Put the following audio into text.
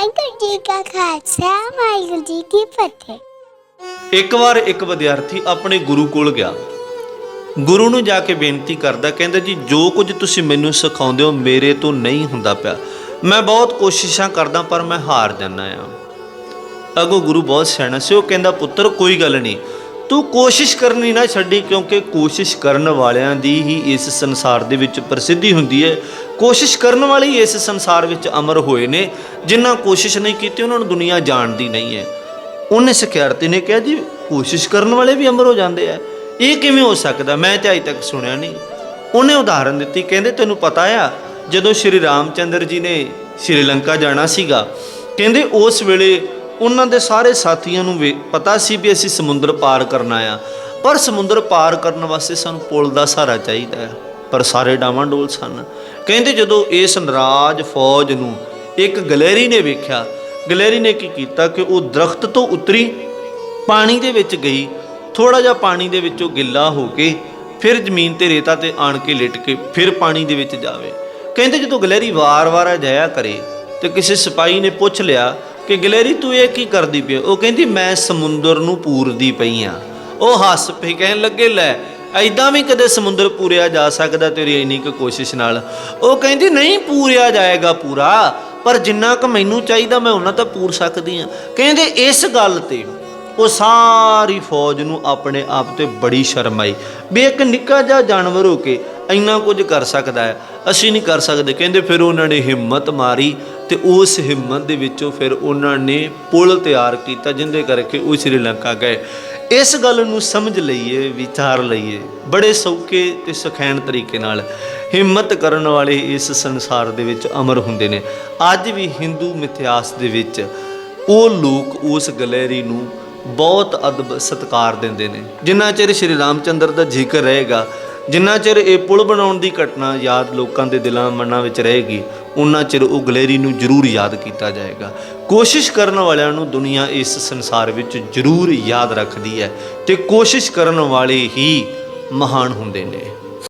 ਵਾਹਿਗੁਰੂ ਜੀ ਕਾ ਖਾਲਸਾ, ਵਾਹਿਗੁਰੂ ਜੀ ਕੀ ਫਤਿਹ। ਇੱਕ ਵਾਰ ਇੱਕ ਵਿਦਿਆਰਥੀ ਆਪਣੇ ਗੁਰੂ ਕੋਲ ਗਿਆ। ਗੁਰੂ ਨੂੰ ਜਾ ਕੇ ਬੇਨਤੀ ਕਰਦਾ, ਕਹਿੰਦਾ, ਜੀ, ਜੋ ਕੁਝ ਤੁਸੀਂ ਮੈਨੂੰ ਸਿਖਾਉਂਦੇ ਹੋ, ਮੇਰੇ ਤੋਂ ਨਹੀਂ ਹੁੰਦਾ ਪਿਆ। ਮੈਂ ਬਹੁਤ ਕੋਸ਼ਿਸ਼ਾਂ ਕਰਦਾ, ਪਰ ਮੈਂ ਹਾਰ ਜਾਂਦਾ ਆ ਅਗੋ ਗੁਰੂ ਬਹੁਤ ਸਿਆਣਾ ਸੀ। ਉਹ ਕਹਿੰਦਾ, ਪੁੱਤਰ, ਕੋਈ ਗੱਲ ਨਹੀਂ। ਤੂੰ ਕੋਸ਼ਿਸ਼ ਕਰਨੀ ਨਾ ਛੱਡੀ, ਕਿਉਂਕਿ ਕੋਸ਼ਿਸ਼ ਕਰਨ ਵਾਲਿਆਂ ਦੀ ਹੀ ਇਸ ਸੰਸਾਰ ਦੇ ਵਿੱਚ ਪ੍ਰਸਿੱਧੀ ਹੁੰਦੀ ਹੈ। ਕੋਸ਼ਿਸ਼ ਕਰਨ ਵਾਲੇ ਹੀ ਇਸ ਸੰਸਾਰ ਵਿੱਚ ਅਮਰ ਹੋਏ ਨੇ, ਜਿਨ੍ਹਾਂ ਕੋਸ਼ਿਸ਼ ਨਹੀਂ ਕੀਤੀ ਉਹਨਾਂ ਨੂੰ ਦੁਨੀਆ ਜਾਣਦੀ ਨਹੀਂ ਹੈ। ਉਹਨੇ ਸਿਖਿਆਰਤੀ ਨੇ ਕਿਹਾ, ਜੀ, ਕੋਸ਼ਿਸ਼ ਕਰਨ ਵਾਲੇ ਵੀ ਅਮਰ ਹੋ ਜਾਂਦੇ ਆ। ਇਹ ਕਿਵੇਂ ਹੋ ਸਕਦਾ? ਮੈਂ ਤਾਂ ਅਜੇ ਤੱਕ ਸੁਣਿਆ ਨਹੀਂ। ਉਹਨੇ ਉਦਾਹਰਨ ਦਿੱਤੀ, ਕਹਿੰਦੇ, ਤੈਨੂੰ ਪਤਾ ਆ, ਜਦੋਂ ਸ਼੍ਰੀ ਰਾਮਚੰਦਰ ਜੀ ਨੇ ਸ਼੍ਰੀਲੰਕਾ ਜਾਣਾ ਸੀਗਾ, ਕਹਿੰਦੇ, ਉਸ ਵੇਲੇ ਉਹਨਾਂ ਦੇ ਸਾਰੇ ਸਾਥੀਆਂ ਨੂੰ ਵੀ ਪਤਾ ਸੀ ਵੀ ਅਸੀਂ ਸਮੁੰਦਰ ਪਾਰ ਕਰਨਾ ਆ। ਪਰ ਸਮੁੰਦਰ ਪਾਰ ਕਰਨ ਵਾਸਤੇ ਸਾਨੂੰ ਪੁਲ ਦਾ ਸਹਾਰਾ ਚਾਹੀਦਾ ਹੈ ਪਰ ਸਾਰੇ ਡਾਵਾਂਡੋਲ ਸਨ। ਕਹਿੰਦੇ ਜਦੋਂ ਇਸ ਨਰਾਜ ਫੌਜ ਨੂੰ ਇੱਕ ਗਲੈਰੀ ਨੇ ਵੇਖਿਆ, ਗਲੈਰੀ ਨੇ ਕੀ ਕੀਤਾ ਕਿ ਉਹ ਦਰਖਤ ਤੋਂ ਉਤਰੀ ਪਾਣੀ ਦੇ ਵਿੱਚ ਗਈ। ਥੋੜਾ ਜਿਹਾ ਪਾਣੀ ਦੇ ਵਿੱਚੋਂ ਗਿੱਲਾ ਹੋ ਕੇ ਫਿਰ ਜ਼ਮੀਨ ਤੇ ਰੇਤਾ ਤੇ ਆਣ ਕੇ ਲਿਟ ਕੇ ਫਿਰ ਪਾਣੀ ਦੇ ਵਿੱਚ ਜਾਵੇ। ਕਹਿੰਦੇ ਜਦੋਂ ਗਲੈਰੀ ਵਾਰ-ਵਾਰ ਜਾਇਆ ਕਰੇ ਤੇ ਕਿਸੇ ਸਿਪਾਹੀ ਨੇ ਪੁੱਛ ਲਿਆ ਕਿ ਗਲੈਰੀ ਤੂੰ ਇਹ ਕੀ ਕਰਦੀ ਪਈ ਉਹ ਕਹਿੰਦੀ, ਮੈਂ ਸਮੁੰਦਰ ਨੂੰ ਪੂਰਦੀ ਪਈ ਆ। ਉਹ ਹੱਸ ਪਈ, ਕਹਿਣ ਲੱਗੇ, ਲੈ ਐਦਾਂ ਵੀ ਕਦੇ ਸਮੁੰਦਰ ਪੂਰਿਆ ਜਾ ਸਕਦਾ ਤੇਰੀ ਇੰਨੀ ਕੁ ਕੋਸ਼ਿਸ਼ ਨਾਲ। ਉਹ ਕਹਿੰਦੀ, ਨਹੀਂ, ਪੂਰਿਆ ਜਾਏਗਾ ਪੂਰਾ, ਪਰ ਜਿੰਨਾ ਕੁ ਮੈਨੂੰ ਚਾਹੀਦਾ ਮੈਂ ਉਹਨਾਂ ਤਾਂ ਪੂਰ ਸਕਦੀ ਆ ਕਹਿੰਦੇ, ਇਸ ਗੱਲ ਤੇ ਉਹ ਸਾਰੀ ਫੌਜ ਨੂੰ ਆਪਣੇ ਆਪ ਤੇ ਬੜੀ ਸ਼ਰਮ ਆਈ। ਵੀ ਇੱਕ ਨਿੱਕਾ ਜਿਹਾ ਜਾਨਵਰ ਹੋ ਕੇ ਇੰਨਾ ਕੁਝ ਕਰ ਸਕਦਾ ਹੈ। ਅਸੀਂ ਨਹੀਂ ਕਰ ਸਕਦੇ। ਕਹਿੰਦੇ ਫਿਰ ਉਹਨਾਂ ਨੇ ਹਿੰਮਤ ਮਾਰੀ ਤੇ ਉਸ ਹਿੰਮਤ ਦੇ ਵਿੱਚੋਂ ਫਿਰ ਉਹਨਾਂ ਨੇ ਪੁਲ ਤਿਆਰ ਕੀਤਾ ਜਿੰਦੇ ਕਰਕੇ ਉਹ ਸ਼੍ਰੀਲੰਕਾ ਗਏ। ਇਸ ਗੱਲ ਨੂੰ ਸਮਝ ਲਈਏ, ਵਿਚਾਰ ਲਈਏ। ਬੜੇ ਸੌਕੇ ਤੇ ਸੁਖੈਨ ਤਰੀਕੇ ਨਾਲ ਹਿੰਮਤ ਕਰਨ ਵਾਲੇ ਇਸ ਸੰਸਾਰ ਦੇ ਵਿੱਚ ਅਮਰ ਹੁੰਦੇ ਨੇ। ਅੱਜ ਵੀ ਹਿੰਦੂ ਮਿਥਿਹਾਸ ਦੇ ਵਿੱਚ ਉਹ ਲੋਕ ਉਸ ਗਲੈਰੀ ਨੂੰ ਬਹੁਤ ਅਦਬ ਸਤਕਾਰ ਦਿੰਦੇ ਨੇ। ਜਿੰਨਾ ਚਿਰ ਸ਼੍ਰੀ ਰਾਮਚੰਦਰ ਦਾ ਜ਼ਿਕਰ ਰਹੇਗਾ ਜਿੰਨਾ ਚਿਰ ਇਹ ਪੁਲ ਬਣਾਉਣ ਦੀ ਘਟਨਾ ਯਾਦ ਲੋਕਾਂ ਦੇ ਦਿਲਾਂ ਮਨਾਂ ਵਿੱਚ ਰਹੇਗੀ, ਉਨਾ ਚਿਰ ਉਹ ਗਲੇਰੀ ਨੂੰ ਜ਼ਰੂਰ ਯਾਦ ਕੀਤਾ ਜਾਏਗਾ। ਕੋਸ਼ਿਸ਼ ਕਰਨ ਵਾਲਿਆਂ ਨੂੰ ਦੁਨੀਆ ਇਸ ਸੰਸਾਰ ਵਿੱਚ ਜ਼ਰੂਰ ਯਾਦ ਰੱਖਦੀ ਹੈ ਤੇ ਕੋਸ਼ਿਸ਼ ਕਰਨ ਵਾਲੇ ਹੀ ਮਹਾਨ ਹੁੰਦੇ ਨੇ।